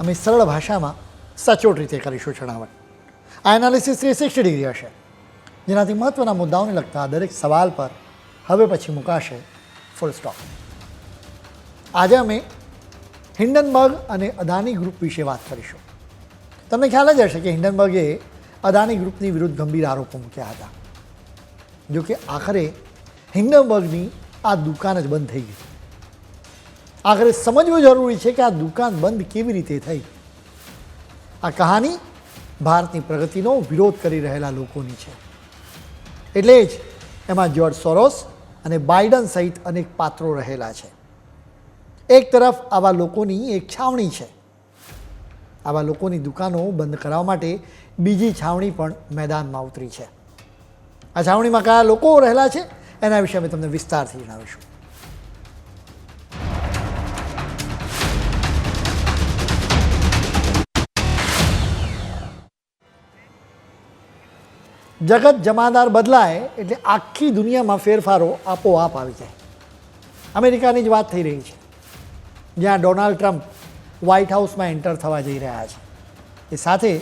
અમે સરળ ભાષામાં સચોટ રીતે કરીશું છણાવટ આ એનાલિસિસ થ્રી સિક્સટી ડિગ્રી હશે. જેનાથી મહત્ત્વના મુદ્દાઓને લગતા દરેક સવાલ પર હવે પછી મુકાશે ફૂલ સ્ટોપ આજે અમે હિન્ડનબર્ગ અને અદાની ગ્રુપ વિશે વાત કરીશું. તમને ખ્યાલ જ હશે કે હિન્ડનબર્ગે અદાની ગ્રુપની વિરુદ્ધ ગંભીર આરોપો મૂક્યા હતા. જો કે આખરે હિન્ડનબર્ગની આ દુકાન જ બંધ થઈ ગઈ. આખરે સમજવું જરૂરી છે કે આ દુકાન બંધ કેવી રીતે થઈ? આ કહાની ભારતની પ્રગતિનો વિરોધ કરી રહેલા લોકોની છે. એટલે જ એમાં જ્યોર્જ સોરોસ અને બાઇડન સહિત અનેક પાત્રો રહેલા છે. એક તરફ આવા લોકોની એક છાવણી છે. આવા લોકોની દુકાનો બંધ કરાવવા માટે બીજી છાવણી પણ મેદાનમાં ઉતરી છે. આ છાવણીમાં કયા લોકો રહેલા છે? એના વિશે અમે તમને વિસ્તારથી જણાવીશું. જગત જમાદાર બદલાય એટલે આખી દુનિયામાં ફેરફારો આપોઆપ આવી જાય. અમેરિકાની જ વાત થઈ રહી છે. જ્યાં ડોનાલ્ડ ટ્રમ્પ વ્હાઇટ હાઉસમાં એન્ટર થવા જઈ રહ્યા છે. એ સાથે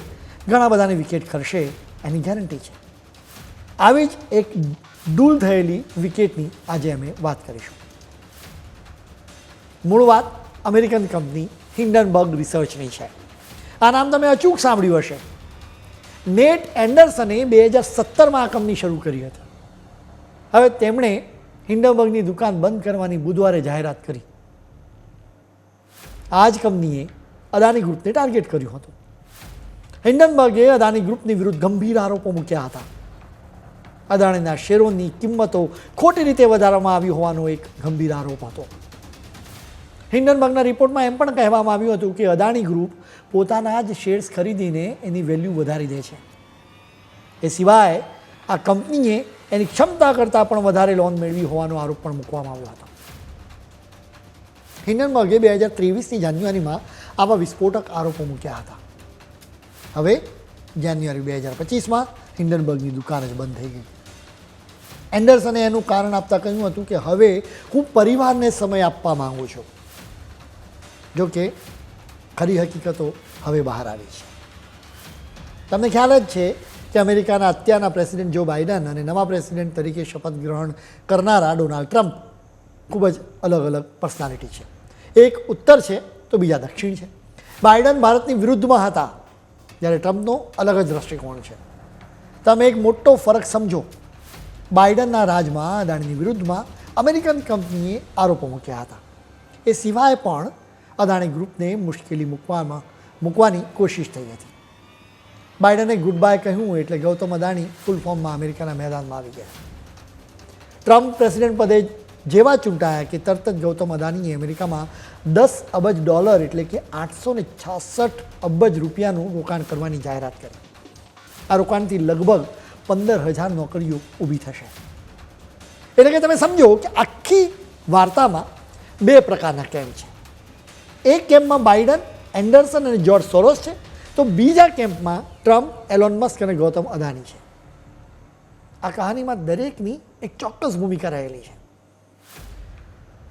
ઘણા બધાને વિકેટ કરશે એની ગેરંટી છે. આવી જ એક ડૂલ થયેલી વિકેટની આજે અમે વાત કરીશું. મૂળ વાત અમેરિકન કંપની હિન્ડનબર્ગ રિસર્ચની છે. આ નામ તમે અચૂક સાંભળ્યું હશે. નેટ એન્ડરસને બે હજાર સત્તરમાં આ કંપની શરૂ કરી હતી. હવે તેમણે હિન્ડનબર્ગની દુકાન બંધ કરવાની બુધવારે જાહેરાત કરી. આ જ કંપનીએ અદાની ગ્રુપને ટાર્ગેટ કર્યું હતું. હિન્ડનબર્ગે અદાની ગ્રુપની વિરુદ્ધ ગંભીર આરોપો મૂક્યા હતા. અદાણીના શેરોની કિંમતો ખોટી રીતે વધારવામાં આવી હોવાનો એક ગંભીર આરોપ હતો. હિન્ડનબર્ગના રિપોર્ટમાં એમ પણ કહેવામાં આવ્યું હતું કે અદાણી ગ્રુપ પોતાના જ શેર્સ ખરીદીને એની વેલ્યુ વધારી દે છે. એ સિવાય આ કંપનીએ એની ક્ષમતા કરતાં પણ વધારે લોન મેળવી હોવાનો આરોપ પણ મૂકવામાં આવ્યો હતો. હિન્ડનબર્ગે બે હજાર ત્રેવીસની જાન્યુઆરીમાં આવા વિસ્ફોટક આરોપો મૂક્યા હતા. હવે જાન્યુઆરી બે હજાર પચીસમાં હિન્ડનબર્ગની દુકાન જ બંધ થઈ ગઈ. એન્ડરસને એનું કારણ આપતા કહ્યું હતું કે હવે હું પરિવારને સમય આપવા માંગુ છું. જોકે ખરી હકીકતો હવે બહાર આવી છે. તમને ખ્યાલ જ છે કે અમેરિકાના અત્યારના પ્રેસિડેન્ટ જો બાઇડન અને નવા પ્રેસિડેન્ટ તરીકે શપથ ગ્રહણ કરનારા ડોનાલ્ડ ટ્રમ્પ ખૂબ જ અલગ અલગ પર્સનાલિટી છે. એક ઉત્તર છે તો બીજા દક્ષિણ છે. બાઇડન ભારતની વિરુદ્ધમાં હતા જ્યારે ટ્રમ્પનો અલગ જ દ્રષ્ટિકોણ છે. તમે એક મોટો ફરક સમજો. બાઇડનના રાજમાં અદાણીની વિરુદ્ધમાં અમેરિકન કંપનીએ આરોપો મૂક્યા હતા. એ સિવાય પણ અદાણી ગ્રુપને મુશ્કેલી મૂકવામાં મૂકવાની કોશિશ થઈ હતી. બાઇડને ગુડ બાય કહ્યું એટલે ગૌતમ અદાણી ફૂલ ફોર્મમાં અમેરિકાના મેદાનમાં આવી ગયા. ટ્રમ્પ પ્રેસિડેન્ટ પદે જેવા ચૂંટાયા કે તરત જ ગૌતમ અદાણીએ અમેરિકામાં દસ અબજ ડોલર એટલે કે આઠસો ને છાસઠ અબજ રૂપિયાનું રોકાણ કરવાની જાહેરાત કરી. આ રોકાણથી લગભગ પંદર હજાર નોકરીઓ ઊભી થશે. એટલે કે તમે સમજો કે આખી વાર્તામાં બે પ્રકારના કેમ્પ છે. એક કેમ્પમાં બાઇડન, એન્ડરસન અને જ્યોર્જ સોરોસ છે તો બીજા કેમ્પમાં ટ્રમ્પ, એલોન મસ્ક અને ગૌતમ અદાણી છે. આ કહાનીમાં દરેકની એક ચોક્કસ ભૂમિકા રહેલી છે.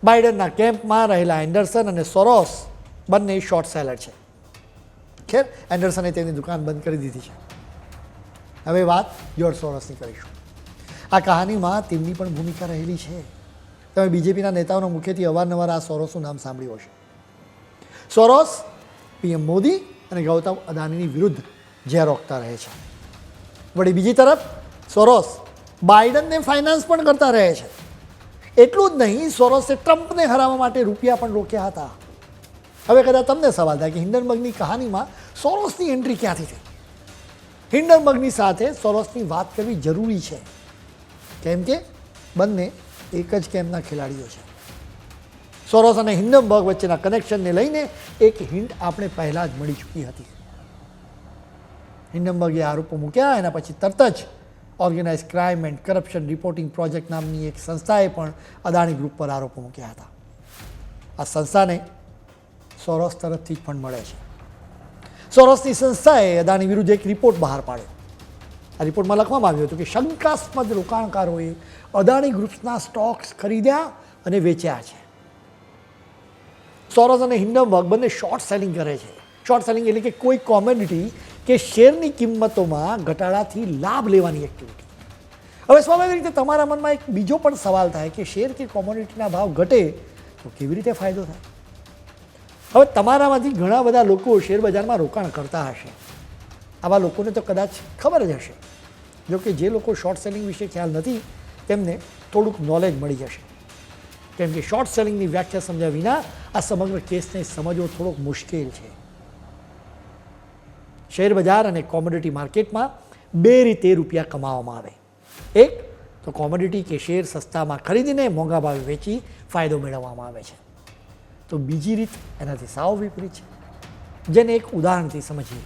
બાઇડનના કેમ્પમાં રહેલા એન્ડરસન અને સોરોસ બંને શોર્ટ સેલર છે. ખેર, એન્ડરસને તેની દુકાન બંધ કરી દીધી છે. હવે વાત જ્યોર્જ સોરોસની કરીશું. આ કહાનીમાં તેમની પણ ભૂમિકા રહેલી છે. તમે બીજેપીના નેતાઓના મુખ્યથી અવારનવાર આ સોરોસનું નામ સાંભળ્યું હશે. સોરોસ, પીએમ મોદી અને ગૌતમ અદાણીની વિરુદ્ધ ઝેર રોકતા રહે છે. વળી બીજી તરફ, સોરોસ બાઇડનને ફાઇનાન્સ પણ કરતા રહે છે. એટલું જ નહીં, સોરોસે ટ્રમ્પને હરાવવા માટે રૂપિયા પણ રોક્યા હતા. હવે કદાચ તમને સવાલ થાય કે હિન્ડનબર્ગની કહાનીમાં સોરોસની એન્ટ્રી ક્યાંથી થઈ? હિન્ડનબર્ગની સાથે સોરોસની વાત કરવી જરૂરી છે. કેમ કે બંને એક જ કેમ્પના ખેલાડીઓ છે. સોરોસ અને હિન્ડનબર્ગ વચ્ચેના કનેક્શનને લઈને એક હિન્ટ આપણે પહેલાં જ મળી ચૂકી હતી. હિન્ડનબર્ગે આરોપો મૂક્યા, એના પછી તરત જ organise crime and corruption reporting project નામની એક સંસ્થાએ પણ અદાણી ગ્રુપ પર આરોપો મૂક્યા હતા. આ સંસ્થાને સોરોસ તરફથી જ ફંડ મળે છે. સોરોસની સંસ્થાએ અદાણી વિરુદ્ધ એક રિપોર્ટ બહાર પાડ્યો. આ રિપોર્ટમાં લખવામાં આવ્યું હતું કે શંકાસ્પદ રોકાણકારોએ અદાણી ગ્રુપ્સના સ્ટોક્સ ખરીદ્યા અને વેચ્યા છે. સોરોસ અને હિન્ડનબર્ગ બંને શોર્ટ સેલિંગ કરે છે. શોર્ટ સેલિંગ એટલે કે કોઈ કોમોડિટી કે શેરની કિંમતોમાં ઘટાડાથી લાભ લેવાની એક્ટિવિટી હવે સ્વાભાવિક રીતે તમારા મનમાં એક બીજો પણ સવાલ થાય કે શેર કે કોમોડિટીના ભાવ ઘટે તો કેવી રીતે ફાયદો થાય? હવે તમારામાંથી ઘણા બધા લોકો શેર બજારમાં રોકાણ કરતા હશે. આવા લોકોને તો કદાચ ખબર જ હશે. જો કે જે લોકો શોર્ટ સેલિંગ વિશે ખ્યાલ નથી, તેમને થોડુંક નોલેજ મળી જશે. કેમ કે શોર્ટ સેલિંગની વ્યાખ્યા સમજ્યા વિના આ સમગ્ર કેસને સમજવો થોડોક મુશ્કેલ છે. શેર બજાર અને કોમોડિટી માર્કેટમાં બે રીતે રૂપિયા કમાવામાં આવે. એક, તો કોમોડિટી કે શેર સસ્તામાં ખરીદીને મોંઘા ભાવે વેચી ફાયદો મેળવવામાં આવે છે. તો બીજી રીત એનાથી સાવ વિપરીત છે. જેને એક ઉદાહરણથી સમજીએ.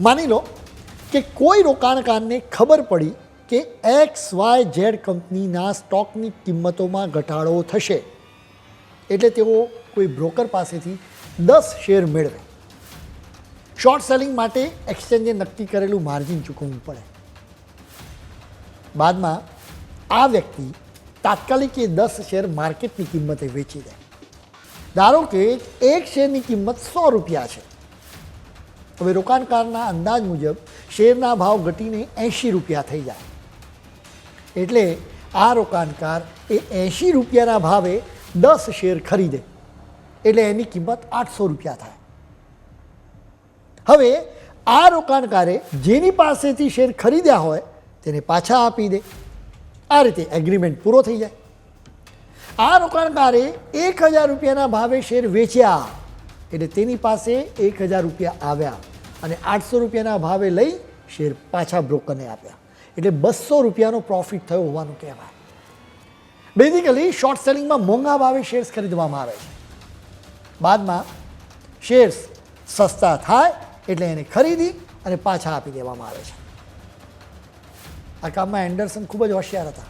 માની લો કે કોઈ રોકાણકારને ખબર પડી કે એક્સ વાય ઝેડ કંપનીના સ્ટોકની કિંમતોમાં ઘટાડો થશે. એટલે તેઓ કોઈ બ્રોકર પાસેથી દસ શેર મેળવે. શોર્ટ સેલિંગ માટે એક્સચેન્જે નક્કી કરેલું માર્જિન ચૂકવવું પડે. બાદમાં આ વ્યક્તિ તાત્કાલિક એ દસ શેર માર્કેટની કિંમતે વેચી દે. ધારો કે એક શેરની કિંમત સો રૂપિયા છે. હવે રોકાણકારના અંદાજ મુજબ શેરના ભાવ ઘટીને એંશી રૂપિયા થઈ જાય. એટલે આ રોકાણકાર એ એંશી રૂપિયાના ભાવે દસ શેર ખરીદે. એટલે એની કિંમત આઠસો રૂપિયા થાય. હવે આ રોકાણકારે જેની પાસેથી શેર ખરીદ્યા હોય તેને પાછા આપી દે. આ રીતે એગ્રીમેન્ટ પૂરો થઈ જાય. આ રોકાણકારે એક હજાર રૂપિયાના ભાવે શેર વેચ્યા એટલે તેની પાસે એક હજાર રૂપિયા આવ્યા અને આઠસો રૂપિયાના ભાવે લઈ શેર પાછા બ્રોકરને આપ્યા. એટલે બસો રૂપિયાનો પ્રોફિટ થયો હોવાનું કહેવાય. બેઝિકલી શોર્ટ સેલિંગમાં મોંઘા ભાવે શેર્સ ખરીદવામાં આવે છે. બાદમાં શેર્સ સસ્તા થાય એટલે એને ખરીદી અને પાછા આપી દેવામાં આવે છે. આ કામમાં એન્ડરસન ખૂબ જ હોશિયાર હતા.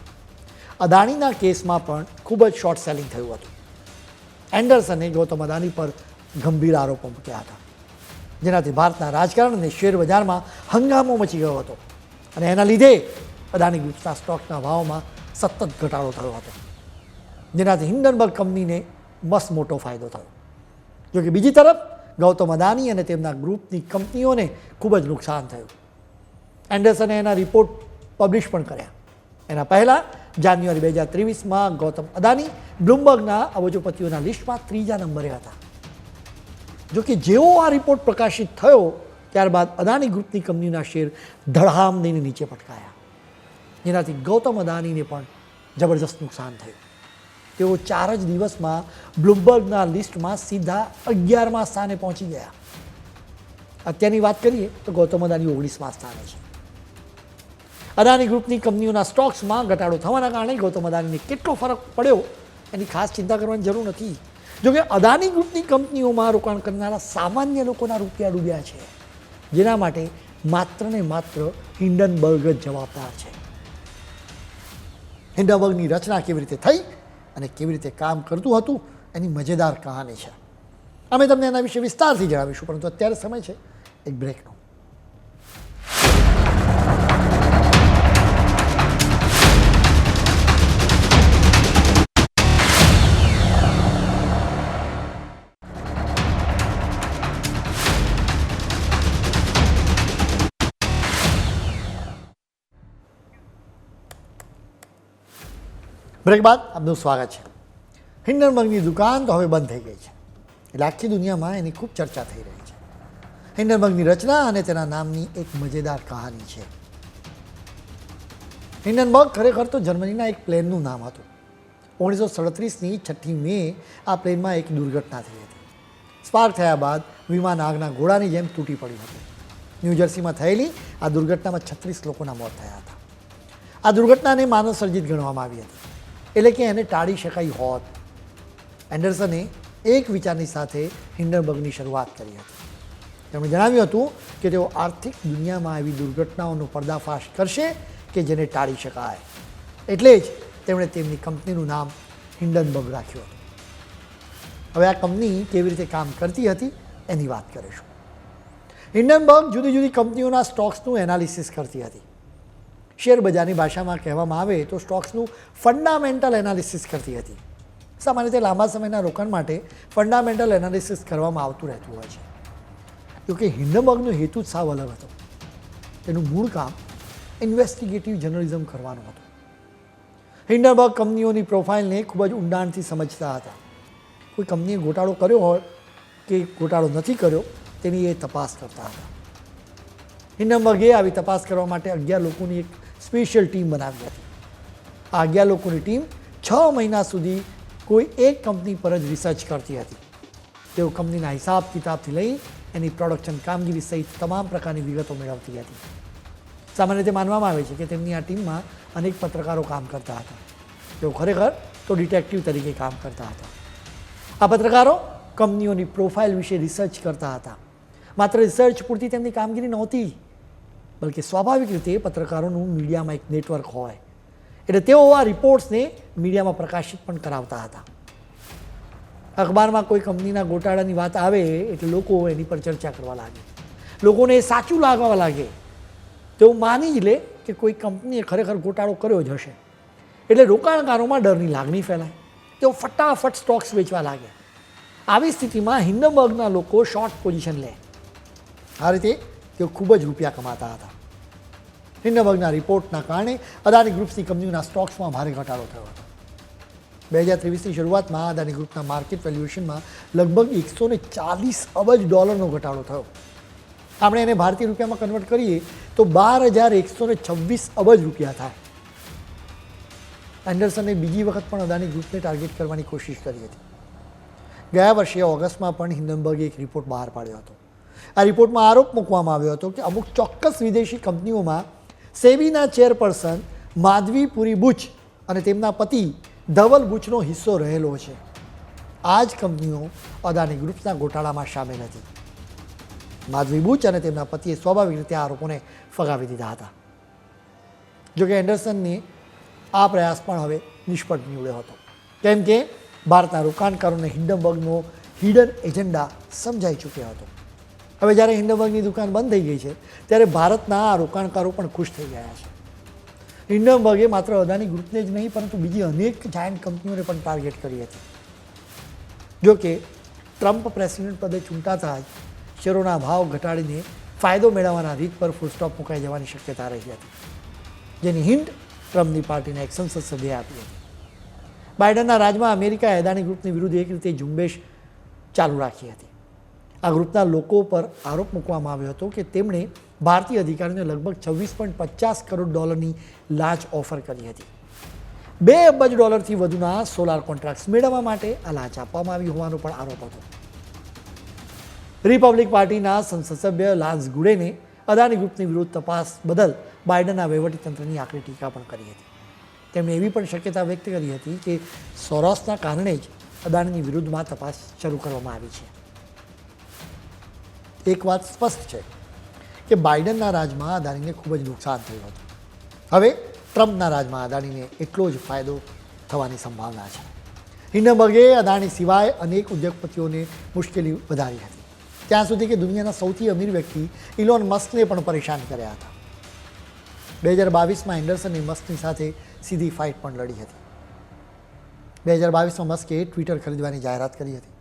અદાણીના કેસમાં પણ ખૂબ જ શોર્ટ સેલિંગ થયું હતું. એન્ડરસને ગૌતમ અદાણી પર ગંભીર આરોપો મૂક્યા હતા. જેનાથી ભારતના રાજકારણ અને શેર બજારમાં હંગામો મચી ગયો હતો. અને એના લીધે અદાની ગ્રુપ્સના સ્ટોકના ભાવમાં સતત ઘટાડો થયો હતો. જેનાથી હિન્ડનબર્ગ કંપનીને મસ્ત મોટો ફાયદો થયો. જોકે બીજી તરફ, ગૌતમ અદાની અને તેમના ગ્રુપની કંપનીઓને ખૂબ જ નુકસાન થયું. એન્ડરસને એના રિપોર્ટ પબ્લિશ પણ કર્યા. એના પહેલાં, જાન્યુઆરી બે હજાર ત્રેવીસમાં ગૌતમ અદાની બ્લુમબર્ગના અબજોપતિઓના લિસ્ટમાં ત્રીજા નંબરે હતા. જો કે જેવો આ રિપોર્ટ પ્રકાશિત થયો ત્યારબાદ અદાણી ગ્રુપની કંપનીના શેર ધડામ દઈને નીચે પટકાયા. જેનાથી ગૌતમ અદાણીને પણ જબરજસ્ત નુકસાન થયું. તેઓ ચાર જ દિવસમાં બ્લુમબર્ગના લિસ્ટમાં સીધા અગિયારમા સ્થાને પહોંચી ગયા. અત્યારની વાત કરીએ તો ગૌતમ અદાણી ઓગણીસમા સ્થાને છે. અદાણી ગ્રુપની કંપનીઓના સ્ટોક્સમાં ઘટાડો થવાના કારણે ગૌતમ અદાણીને કેટલો ફરક પડ્યો એની ખાસ ચિંતા કરવાની જરૂર નથી. જોકે અદાણી ગ્રુપની કંપનીઓમાં રોકાણ કરનારા સામાન્ય લોકોના રૂપિયા ડૂબ્યા છે. જેના માટે માત્ર ને માત્ર હિન્ડનબર્ગ જ જવાબદાર છે. હિન્ડનબર્ગની રચના કેવી રીતે થઈ અને કેવી રીતે કામ કરતું હતું, એની મજેદાર કહાની છે. અમે તમને એના વિશે વિસ્તારથી જણાવીશું, પરંતુ અત્યારે સમય છે એક બ્રેકનો બ્રેક બાદ આપનું સ્વાગત છે. હિન્ડનબર્ગની દુકાન તો હવે બંધ થઈ ગઈ છે. એટલે આખી દુનિયામાં એની ખૂબ ચર્ચા થઈ રહી છે. હિન્ડનબર્ગની રચના અને તેના નામની એક મજેદાર કહાની છે. હિન્ડનબર્ગ ખરેખર તો જર્મનીના એક પ્લેનનું નામ હતું. ઓગણીસો સડત્રીસની છઠ્ઠી મે આ પ્લેનમાં એક દુર્ઘટના થઈ હતી. સ્પાર્ક થયા બાદ વિમાન આગના ઘોડાની જેમ તૂટી પડ્યું હતું. ન્યૂજર્સીમાં થયેલી આ દુર્ઘટનામાં છત્રીસ લોકોના મોત થયા હતા. આ દુર્ઘટનાને માનવ સર્જિત ગણવામાં આવી હતી. એટલે કે એને ટાળી શકાય હોત. એન્ડરસને એક વિચારની સાથે હિન્ડનબર્ગની શરૂઆત કરી હતી. તેમણે જણાવ્યું હતું કે તેઓ આર્થિક દુનિયામાં આવી દુર્ઘટનાઓનો પર્દાફાશ કરશે કે જેને ટાળી શકાય. એટલે જ તેમણે તેમની કંપનીનું નામ હિન્ડનબર્ગ રાખ્યું હતું. હવે આ કંપની કેવી રીતે કામ કરતી હતી એની વાત કરીશું. હિન્ડનબર્ગ જુદી જુદી કંપનીઓના સ્ટોક્સનું એનાલિસિસ કરતી હતી. શેર બજારની ભાષામાં કહેવામાં આવે તો સ્ટોક્સનું ફંડામેન્ટલ એનાલિસિસ કરતી હતી. સામાન્ય રીતે લાંબા સમયના રોકાણ માટે ફંડામેન્ટલ એનાલિસિસ કરવામાં આવતું રહેતું હોય છે. જોકે હિન્ડનબર્ગનો હેતુ જ સાવ અલગ હતો. તેનું મૂળ કામ ઇન્વેસ્ટિગેટિવ જર્નલિઝમ કરવાનું હતું. હિન્ડનબર્ગ કંપનીઓની પ્રોફાઇલને ખૂબ જ ઊંડાણથી સમજતા હતા. કોઈ કંપનીએ ગોટાળો કર્યો હોય કે ગોટાળો નથી કર્યો તેની એ તપાસ કરતા હતા. હિન્ડનબર્ગે આવી તપાસ કરવા માટે અગિયાર લોકોની એક સ્પેશિયલ ટીમ બનાવી હતી. આ અગિયાર લોકોની ટીમ છ મહિના સુધી કોઈ એક કંપની પર જ રિસર્ચ કરતી હતી. તેઓ કંપનીના હિસાબ કિતાબથી લઈ એની પ્રોડક્શન કામગીરી સહિત તમામ પ્રકારની વિગતો મેળવતી હતી. સામાન્ય રીતે માનવામાં આવે છે કે તેમની આ ટીમમાં અનેક પત્રકારો કામ કરતા હતા. તેઓ ખરેખર તો ડિટેક્ટિવ તરીકે કામ કરતા હતા. આ પત્રકારો કંપનીઓની પ્રોફાઇલ વિશે રિસર્ચ કરતા હતા. માત્ર રિસર્ચ પૂરતી તેમની કામગીરી નહોતી બલકે સ્વાભાવિક રીતે પત્રકારોનું મીડિયામાં એક નેટવર્ક હોય. એટલે તેઓ આ રિપોર્ટ્સને મીડિયામાં પ્રકાશિત પણ કરાવતા હતા. અખબારમાં કોઈ કંપનીના ગોટાળાની વાત આવે એટલે લોકો એની પર ચર્ચા કરવા લાગે. લોકોને એ સાચું લાગવા લાગે. તેઓ માની જ લે કે કોઈ કંપનીએ ખરેખર ગોટાળો કર્યો જ હશે. એટલે રોકાણકારોમાં ડરની લાગણી ફેલાય. તેઓ ફટાફટ સ્ટોક્સ વેચવા લાગે આવી સ્થિતિમાં હિન્દબર્ગના લોકો શોર્ટ પોઝિશન લે. આ રીતે તેઓ ખૂબ જ રૂપિયા કમાતા હતા. હિન્ડનબર્ગના રિપોર્ટના કારણે અદાની ગ્રુપ્સની કંપનીઓના સ્ટોક્સમાં ભારે ઘટાડો થયો હતો. બે હજાર ત્રેવીસની શરૂઆતમાં અદાની ગ્રુપના માર્કેટ વેલ્યુએશનમાં લગભગ એકસો ને ચાલીસ અબજ ડોલરનો ઘટાડો થયો. આપણે એને ભારતીય રૂપિયામાં કન્વર્ટ કરીએ તો બાર હજાર એકસો ને છવ્વીસ અબજ રૂપિયા થાય. એન્ડરસને બીજી વખત પણ અદાની ગ્રુપને ટાર્ગેટ કરવાની કોશિશ કરી હતી. ગયા વર્ષે ઓગસ્ટમાં પણ હિન્ડનબર્ગે એક રિપોર્ટ બહાર પાડ્યો હતો. આ રિપોર્ટમાં આરોપ મૂકવામાં આવ્યો હતો કે અમુક ચોક્કસ વિદેશી કંપનીઓમાં સેબીના ચેરપર્સન માધવી પુરી બુચ અને તેમના પતિ ધવલ બુચનો હિસ્સો રહેલો છે. આ જ કંપનીઓ અદાની ગ્રુપ્સના ગોટાળામાં સામેલ હતી. માધવી બુચ અને તેમના પતિએ સ્વાભાવિક રીતે આરોપોને ફગાવી દીધા હતા. જોકે એન્ડરસનને આ પ્રયાસ પણ હવે નિષ્ફળ નીવડ્યો હતો. કેમ કે ભારતના રોકાણકારોને હિન્ડનબર્ગનો હિડન એજન્ડા સમજાઈ ચૂક્યો હતો. હવે જ્યારે હિન્ડનબર્ગની દુકાન બંધ થઈ ગઈ છે, ત્યારે ભારતના આ રોકાણકારો પણ ખુશ થઈ ગયા છે. હિન્ડનબર્ગે માત્ર અદાની ગ્રુપને જ નહીં, પરંતુ બીજી અનેક જાયન્ટ કંપનીઓને પણ ટાર્ગેટ કરી હતી. જોકે ટ્રમ્પ પ્રેસિડેન્ટ પદે ચૂંટાતા જ શેરોના ભાવ ઘટાડીને ફાયદો મેળવવાના રીત પર ફૂલ સ્ટોપ મુકાઈ જવાની શક્યતા રહી હતી, જેની હિન્ટ ટ્રમ્પની પાર્ટીને એક સંસદ સભ્યએ આપી હતી. બાઇડનના રાજમાં અમેરિકાએ અદાણી ગ્રુપની વિરુદ્ધ એક રીતે ઝુંબેશ ચાલુ રાખી હતી. આ ગ્રુપના લોકો પર આરોપ મૂકવામાં આવ્યો હતો કે તેમણે ભારતીય અધિકારીઓને લગભગ છવ્વીસ પોઈન્ટ પચાસ કરોડ ડોલરની લાંચ ઓફર કરી હતી. બે અબજ ડોલરથી વધુના સોલાર કોન્ટ્રાક્ટ્સ મેળવવા માટે આ લાંચ આપવામાં આવી હોવાનો પણ આરોપ હતો. રિપબ્લિક પાર્ટીના સંસદ સભ્ય લાન્સ ગુડેને અદાની ગ્રુપની વિરુદ્ધ તપાસ બદલ બાઇડનના વહીવટીતંત્રની આકરી ટીકા પણ કરી હતી. તેમણે એવી પણ શક્યતા વ્યક્ત કરી હતી કે સોરોસના કારણે જ અદાણીની વિરુદ્ધમાં તપાસ શરૂ કરવામાં આવી છે. એક વાત સ્પષ્ટ છે કે બાઇડનના રાજમાં અદાણીને ખૂબ જ નુકસાન થયું હતું. હવે ટ્રમ્પના રાજમાં અદાણીને એટલો જ ફાયદો થવાની સંભાવના છે. હિન્ડબર્ગે અદાણી સિવાય અનેક ઉદ્યોગપતિઓને મુશ્કેલી વધારી હતી. ત્યાં સુધી કે દુનિયાના સૌથી અમીર વ્યક્તિ ઇલોન મસ્કને પણ પરેશાન કર્યા હતા. બે હજાર બાવીસમાં એન્ડરસને મસ્કની સાથે સીધી ફાઇટ પણ લડી હતી. બે હજાર બાવીસમાં મસ્કે ટ્વિટર ખરીદવાની જાહેરાત કરી હતી.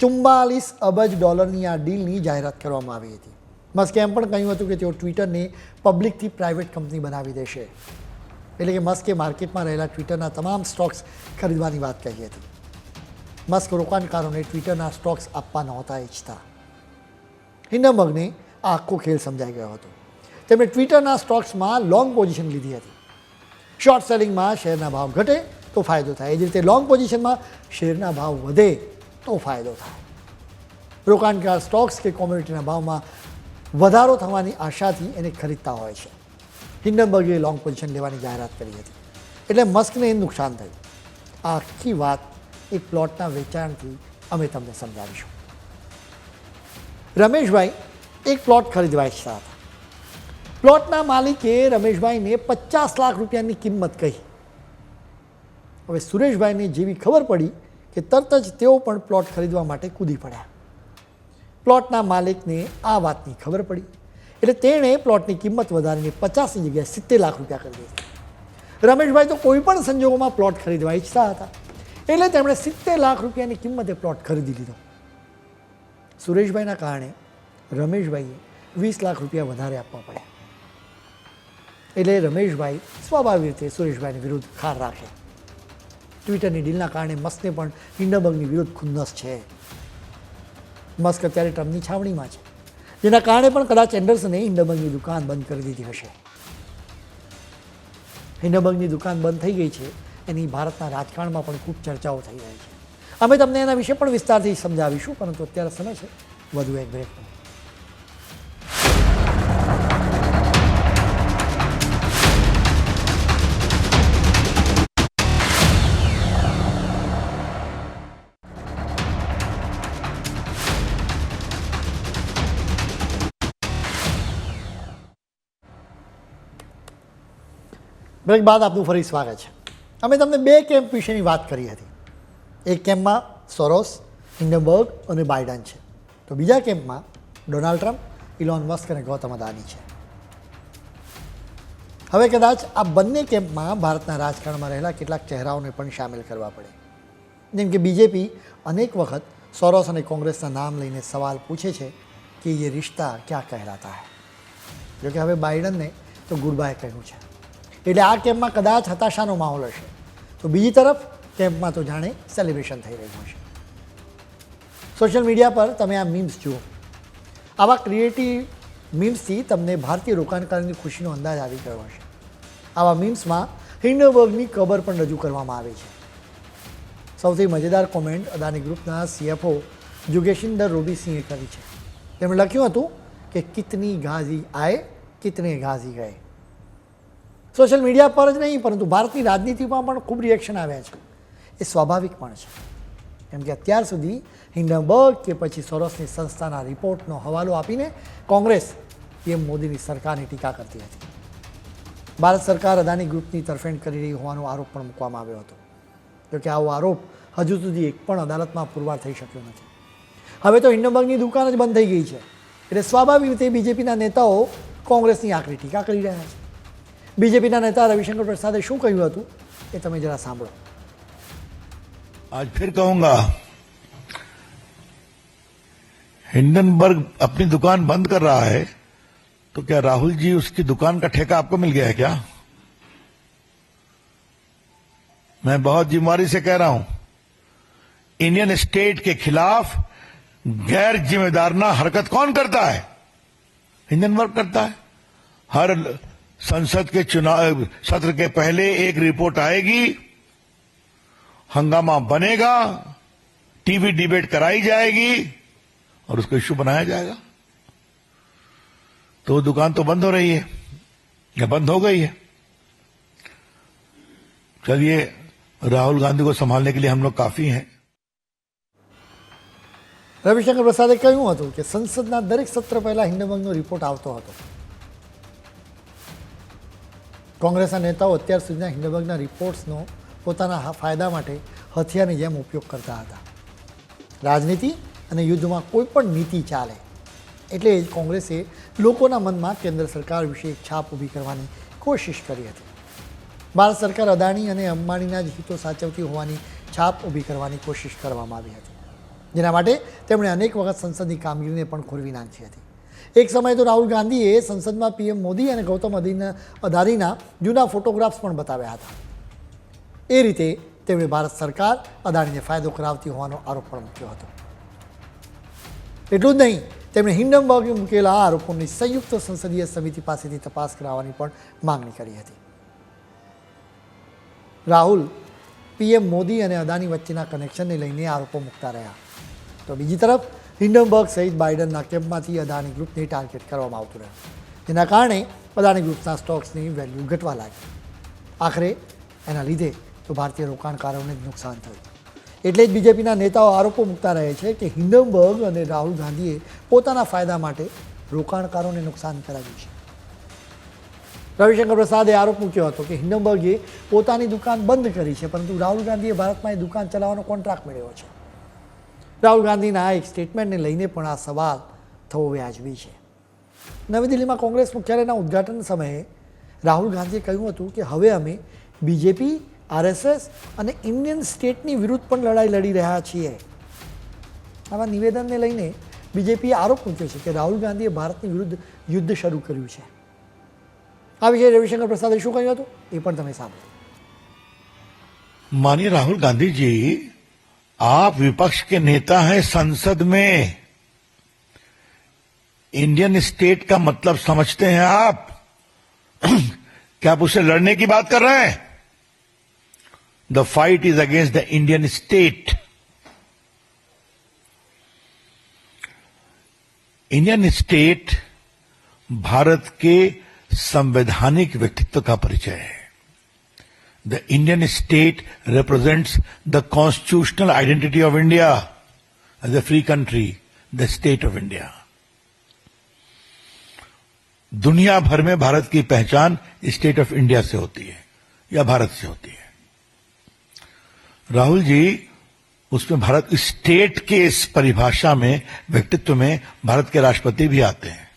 ચુમ્બાલીસ અબજ ડોલરની આ ડીલની જાહેરાત કરવામાં આવી હતી. મસ્કે એમ પણ કહ્યું હતું કે તેઓ ટ્વિટરને પબ્લિકથી પ્રાઇવેટ કંપની બનાવી દેશે. એટલે કે મસ્કે માર્કેટમાં રહેલા ટ્વિટરના તમામ સ્ટોક્સ ખરીદવાની વાત કહી હતી. મસ્ક રોકાણકારોને ટ્વિટરના સ્ટોક્સ આપવા નહોતા ઈચ્છતા. હિન્ડનબર્ગને આ આખો ખેલ સમજાઈ ગયો હતો. તેમણે ટ્વિટરના સ્ટોક્સમાં લોંગ પોઝિશન લીધી હતી. શોર્ટ સેલિંગમાં શેરના ભાવ ઘટે તો ફાયદો થાય. એ જ રીતે લોંગ પોઝિશનમાં શેરના ભાવ વધે તો ફાયદો થાય. રોકાણકાર સ્ટોક્સ કે કોમ્યુનિટીના ભાવમાં વધારો થવાની આશાથી એને ખરીદતા હોય છે. હિન્ડનબર્ગે લોંગ પોઝિશન લેવાની જાહેરાત કરી હતી. એટલે મસ્કને નુકસાન થયું. આ આખી વાત એક પ્લોટના વેચાણથી અમે તમને સમજાવીશું. રમેશભાઈ એક પ્લોટ ખરીદવા ઈચ્છતા હતા. પ્લોટના માલિકે રમેશભાઈને પચાસ લાખ રૂપિયાની કિંમત કહી. હવે સુરેશભાઈને જેવી ખબર પડી કે તરત જ તેઓ પણ પ્લોટ ખરીદવા માટે કૂદી પડ્યા. પ્લોટના માલિકને આ વાતની ખબર પડી. એટલે તેણે પ્લોટની કિંમત વધારીને પચાસની જગ્યાએ સિત્તેર લાખ રૂપિયા કરી દીધી. રમેશભાઈ તો કોઈ પણ સંજોગોમાં પ્લોટ ખરીદવા ઈચ્છતા હતા. એટલે તેમણે સિત્તેર લાખ રૂપિયાની કિંમતે પ્લોટ ખરીદી લીધો. સુરેશભાઈના કારણે રમેશભાઈએ વીસ લાખ રૂપિયા વધારે આપવા પડ્યા. એટલે રમેશભાઈ સ્વાભાવિક રીતે સુરેશભાઈની વિરુદ્ધ ખાર રાખે. ટ્વિટરની ડીલના કારણે મસ્કને પણ હિન્ડબર્ગની વિરુદ્ધ ખુન્નસ છે. મસ્ક અત્યારે ટ્રમ્પની છાવણીમાં છે. જેના કારણે પણ કદાચ એન્ડરસને હિન્ડબર્ગની દુકાન બંધ કરી દીધી હશે. હિન્ડબર્ગની દુકાન બંધ થઈ ગઈ છે. એની ભારતના રાજકારણમાં પણ ખૂબ ચર્ચાઓ થઈ રહી છે. અમે તમને એના વિશે પણ વિસ્તારથી સમજાવીશું, પરંતુ અત્યારે સમય છે. વધુ એક બ્રેકનો બ્રેક બાદ આપનું ફરી સ્વાગત છે. અમે તમને બે કેમ્પ વિશેની વાત કરી હતી. એક કેમ્પમાં સોરોસ, હિન્ડનબર્ગ અને બાઇડન છે. તો બીજા કેમ્પમાં ડોનાલ્ડ ટ્રમ્પ, ઇલોન મસ્ક અને ગૌતમ અદાની છે. હવે કદાચ આ બંને કેમ્પમાં ભારતના રાજકારણમાં રહેલા કેટલાક ચહેરાઓને પણ સામેલ કરવા પડે. જેમ કે બીજેપી અનેક વખત સોરોસ અને કોંગ્રેસના નામ લઈને સવાલ પૂછે છે કે એ રિશ્તા ક્યાં કહેલાતા હૈ? જોકે હવે બાઇડનને તો ગુરબાએ બાય કહ્યું છે. એટલે આ કેમ્પમાં કદાચ હતાશાનો માહોલ હશે. તો બીજી તરફ કેમ્પમાં તો જાણે સેલિબ્રેશન થઈ રહ્યું હશે. સોશિયલ મીડિયા પર તમે આ મીમ્સ જુઓ. આવા ક્રિએટિવ મીમ્સથી તમને ભારતીય રોકાણકારોની ખુશીનો અંદાજ આવી ગયો હશે. આવા મીમ્સમાં હિન્ડબર્ગની કબર પણ રજૂ કરવામાં આવી છે. સૌથી મજેદાર કોમેન્ટ અદાની ગ્રુપના સીએફઓ જુગેશિંદર રોબીસિંહે કરી છે. તેમણે લખ્યું હતું કે, કિતની ગાઝી આય, કિતને ગાઝી ગયે? સોશિયલ મીડિયા પર જ નહીં, પરંતુ ભારતની રાજનીતિમાં પણ ખૂબ રિએક્શન આવ્યા છે. એ સ્વાભાવિક પણ છે. કેમ કે અત્યાર સુધી હિન્ડનબર્ગ કે પછી સોરસની સંસ્થાના રિપોર્ટનો હવાલો આપીને કોંગ્રેસ પીએમ મોદીની સરકારની ટીકા કરતી હતી. ભારત સરકાર અદાની ગ્રુપની તરફેણ કરી રહી હોવાનો આરોપ પણ મૂકવામાં આવ્યો હતો. જોકે આવો આરોપ હજુ સુધી એક પણ અદાલતમાં પુરવાર થઈ શક્યો નથી. હવે તો હિન્ડનબર્ગની દુકાન જ બંધ થઈ ગઈ છે. એટલે સ્વાભાવિક રીતે બીજેપીના નેતાઓ કોંગ્રેસની આકરી ટીકા કરી રહ્યા છે. બીજેપીના નેતા રવિશંકર પ્રસાદે શું કહ્યું હતું એ તમે જરા સાંભળો आज फिर कहूंगा हिंडनबर्ग अपनी दुकान बंद कर रहा है तो क्या राहुल जी उसकी दुकान का ठेका आपको मिल गया है क्या मैं बहुत जिम्मेवारी से कह रहा हूं इंडियन स्टेट के खिलाफ गैर जिम्मेदारना हरकत कौन करता है हिंडनबर्ग करता है हर संसद के चुनाव सत्र के पहले एक रिपोर्ट आएगी हंगामा बनेगा टीवी डिबेट कराई जाएगी और उसको इश्यू बनाया जाएगा तो वो दुकान तो बंद हो रही है या बंद हो गई है चलिए राहुल गांधी को संभालने के लिए हम लोग काफी हैं રવિશંકર પ્રસાદે કહ્યું હતું કે સંસદના દરેક સત્ર પહેલા હિન્ડનબર્ગનો રિપોર્ટ આવતો હતો કોંગ્રેસના નેતાઓ અત્યાર સુધીના હિન્ડબર્ગના રિપોર્ટ્સનો પોતાના ફાયદા માટે હથિયારની જેમ ઉપયોગ કરતા હતા. રાજનીતિ અને યુદ્ધમાં કોઈ પણ નીતિ ચાલે એટલે જ કોંગ્રેસે લોકોના મનમાં કેન્દ્ર સરકાર વિશે એક છાપ ઊભી કરવાની કોશિશ કરી હતી. ભારત સરકાર અદાણી અને અંબાણીના જ હિતો સાચવતી હોવાની છાપ ઊભી કરવાની કોશિશ કરવામાં આવી હતી. જેના માટે તેમણે અનેક વખત સંસદની કામગીરીને પણ ખોરવી નાખી હતી. એક સમયે તો રાહુલ ગાંધીએ સંસદમાં પીએમ મોદી અને ગૌતમ અદાનીના અદારીના જૂના ફોટોગ્રાફ્સ પણ બતાવ્યા હતા. એ રીતે તેમણે ભારત સરકાર અદાણીને ફાયદો કરાવતી હોવાનો આરોપ પણ મૂક્યો હતો. એટલું જ નહીં, તેમણે હિન્ડનબર્ગે મૂકેલા આ આરોપોની સંયુક્ત સંસદીય સમિતિ પાસેથી તપાસ કરાવવાની પણ માંગણી કરી હતી. રાહુલ પીએમ મોદી અને અદાની વચ્ચેના કનેક્શનને લઈને આરોપો મૂકતા રહ્યા. તો બીજી તરફ હિન્ડનબર્ગ સહિત બાઇડનના કેમ્પમાંથી અદાની ગ્રુપને ટાર્ગેટ કરવામાં આવતું રહ્યું. જેના કારણે અદાની ગ્રુપના સ્ટોક્સની વેલ્યુ ઘટવા લાગી. આખરે એના લીધે તો ભારતીય રોકાણકારોને જ નુકસાન થયું. એટલે જ બીજેપીના નેતાઓ આરોપો મૂકતા રહે છે કે હિન્ડનબર્ગ અને રાહુલ ગાંધીએ પોતાના ફાયદા માટે રોકાણકારોને નુકસાન કરાવ્યું છે. રવિશંકર પ્રસાદે આરોપ મૂક્યો હતો કે હિન્ડનબર્ગે પોતાની દુકાન બંધ કરી છે, પરંતુ રાહુલ ગાંધીએ ભારતમાં એ દુકાન ચલાવવાનો કોન્ટ્રાક્ટ મેળવ્યો છે. રાહુલ ગાંધીના આ એક સ્ટેટમેન્ટને લઈને પણ આ સવાલ થવો વ્યાજબી છે. નવી દિલ્હીમાં કોંગ્રેસ મુખ્યાલયના ઉદ્ઘાટન સમયે રાહુલ ગાંધીએ કહ્યું હતું કે હવે અમે બીજેપી આરએસએસ અને ઇન્ડિયન સ્ટેટની વિરુદ્ધ પણ લડાઈ લડી રહ્યા છીએ. આવા નિવેદનને લઈને બીજેપીએ આરોપ મૂક્યો છે કે રાહુલ ગાંધીએ ભારતની વિરુદ્ધ યુદ્ધ શરૂ કર્યું છે. આ વિશે રવિશંકર પ્રસાદે શું કહ્યું હતું? એ પણ તમે સાંભળો. માની રાહુલ ગાંધીજી आप विपक्ष के नेता हैं संसद में। इंडियन स्टेट का मतलब समझते हैं आप। क्या आप उससे लड़ने की बात कर रहे हैं? The fight is against the Indian state Indian state Bharat के संवैधानिक व्यक्तित्व का परिचय है। The Indian state represents the constitutional identity of India as a free country, the state of India. दुनिया भर में भारत की पहचान स्टेट ऑफ़ इंडिया से होती है या भारत से होती है राहुल जी उसमें भारत स्टेट के इस परिभाषा में व्यक्तित्व में भारत के राष्ट्रपति भी आते हैं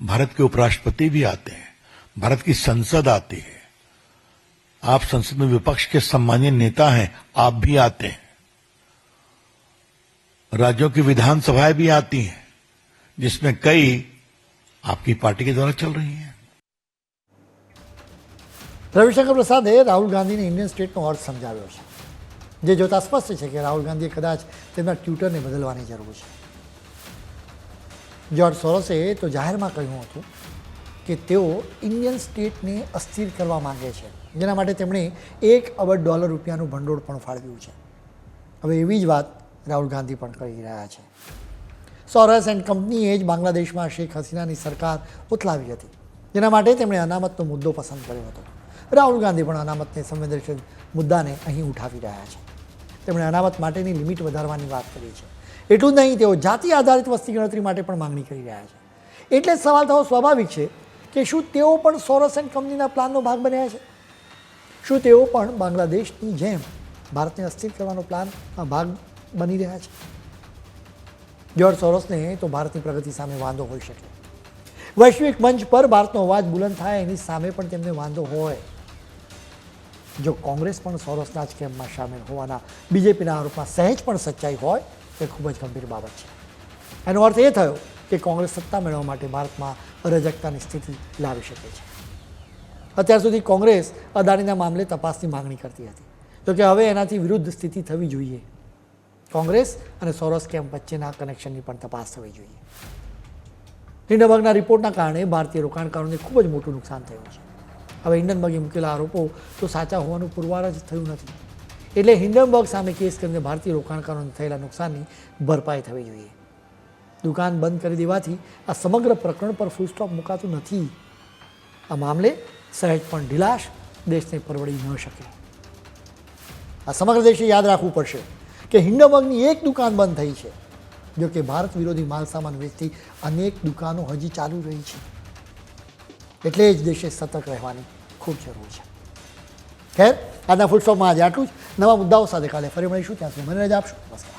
भारत के उपराष्ट्रपति भी आते हैं भारत की संसद आती है आप संसद में विपक्ष के सम्मानीय नेता हैं आप भी आते हैं राज्यों की विधानसभाएं भी आती हैं जिसमें कई आपकी पार्टी के द्वारा चल रही हैं રવિશંકર પ્રસાદે રાહુલ ગાંધીને ઇન્ડિયન સ્ટેટનો અર્થ સમજાવ્યો છે જે જોતા સ્પષ્ટ છે કે રાહુલ ગાંધીએ કદાચ તેમના ટ્વિટરને બદલવાની જરૂર છે જ્યોર્જ સોરોસે તો જાહેરમાં કહ્યું હતું કે તેઓ ઇન્ડિયન સ્ટેટને અસ્થિર કરવા માંગે છે. જેના માટે તેમણે એક અબજ ડોલર રૂપિયાનું ભંડોળ પણ ફાળવ્યું છે. હવે એવી જ વાત રાહુલ ગાંધી પણ કરી રહ્યા છે. સોરસ એન્ડ કંપનીએ જ બાંગ્લાદેશમાં શેખ હસીનાની સરકાર ઉથલાવી હતી. જેના માટે તેમણે અનામતનો મુદ્દો પસંદ કર્યો હતો. રાહુલ ગાંધી પણ અનામતને સંવેદનશીલ મુદ્દાને અહીં ઉઠાવી રહ્યા છે. તેમણે અનામત માટેની લિમિટ વધારવાની વાત કરી છે. એટલું જ નહીં, તેઓ જાતિ આધારિત વસ્તી ગણતરી માટે પણ માંગણી કરી રહ્યા છે. એટલે જ સવાલ થવો સ્વાભાવિક છે કે શું તેઓ પણ સોરસ એન્ડ કંપનીના પ્લાનનો ભાગ બન્યા છે? શું તેઓ પણ બાંગ્લાદેશની જેમ ભારતને અસ્થિર કરવાનો પ્લાનમાં ભાગ બની રહ્યા છે? જ્યોર્જ સોરસને તો ભારતની પ્રગતિ સામે વાંધો હોઈ શકે. વૈશ્વિક મંચ પર ભારતનો અવાજ બુલંદ થાય, એની સામે પણ તેમને વાંધો હોય. જો કોંગ્રેસ પણ સોરસના જ કેમ્પમાં સામેલ હોવાના બીજેપીના આરોપમાં સહેજ પણ સચ્ચાઈ હોય તે ખૂબ જ ગંભીર બાબત છે. એનો અર્થ એ થયો કે કોંગ્રેસ સત્તા મેળવવા માટે ભારતમાં અરાજકતાની સ્થિતિ લાવી શકે છે. અત્યાર સુધી કોંગ્રેસ અદાણીના મામલે તપાસની માંગણી કરતી હતી. તો કે હવે એનાથી વિરુદ્ધ સ્થિતિ થવી જોઈએ. કોંગ્રેસ અને સોરસ કેમ્પ વચ્ચેના કનેક્શનની પણ તપાસ થવી જોઈએ. હિન્ડનબર્ગના રિપોર્ટના કારણે ભારતીય રોકાણકારોને ખૂબ જ મોટું નુકસાન થયું છે. હવે હિન્ડનબર્ગે મૂકેલા આરોપો તો સાચા હોવાનું પુરવાર જ થયું નથી. એટલે હિન્ડનબર્ગ સામે કેસ કરીને ભારતીય રોકાણકારોને થયેલા નુકસાનની ભરપાઈ થવી જોઈએ. દુકાન બંધ કરી દેવાથી આ સમગ્ર પ્રકરણ પર ફૂલ સ્ટોપ મુકાતું નથી. આ મામલે સહેજ પણ ઢીલાશ દેશને પરવડી ન શકે. આ સમગ્ર દેશે યાદ રાખવું પડશે કે હિન્ડનબર્ગની એક દુકાન બંધ થઈ છે, જો કે ભારત વિરોધી માલસામાન વેચતી અનેક દુકાનો હજી ચાલુ રહી છે. એટલે જ દેશે સતર્ક રહેવાની ખૂબ જરૂર છે. ખેર, આજના ફૂલ સ્ટોપમાં આજે આટલું જ. નવા મુદ્દાઓ સાથે કાલે ફરી મળીશું. ત્યાં સુધી મને રજા આપશો. નમસ્કાર.